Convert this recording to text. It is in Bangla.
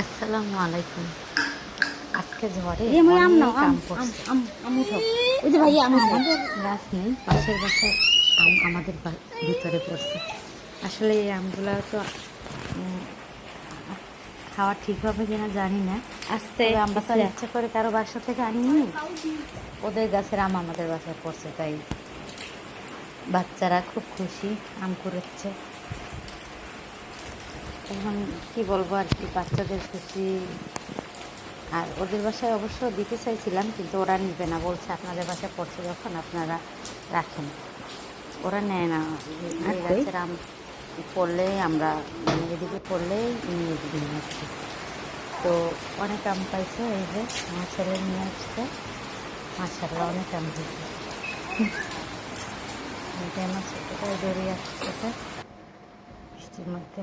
আসসালামু আলাইকুম। আজকে ঝড়ে আমাদের গাছ নেই পাশের বাসায় আম আমাদের ভিতরে পড়ছে। আসলে এই আমগুলো তো খাওয়া ঠিক হবে কিনা জানি না। আস্তে আমরা তো ইচ্ছা করে কারও বাসা থেকে আনিনি। ওদের গাছের আম আমাদের বাসায় পড়ছে তাই বাচ্চারা খুব খুশি আম কুড়োচ্ছে এখন কি বলব আর কি বাচ্চাদের খুশি আর ওদের বাসায় অবশ্য দিতে চাইছিলাম কিন্তু ওরা নিবে না বলছে আপনাদের বাসায় পড়ছে যখন আপনারা রাখেন। ওরা নেয় না। গাছের আম পড়লেই আমরা মানে এদিকে পড়লেই নিয়ে দিই হচ্ছে তো অনেক আম পাইছে এই যে আমার ছেলে নিয়ে আসছে। মাসাল্লাহ অনেক আম হয়েছে। যে আমার ছোটোটাই বেরিয়ে আসতেছে বৃষ্টির মধ্যে।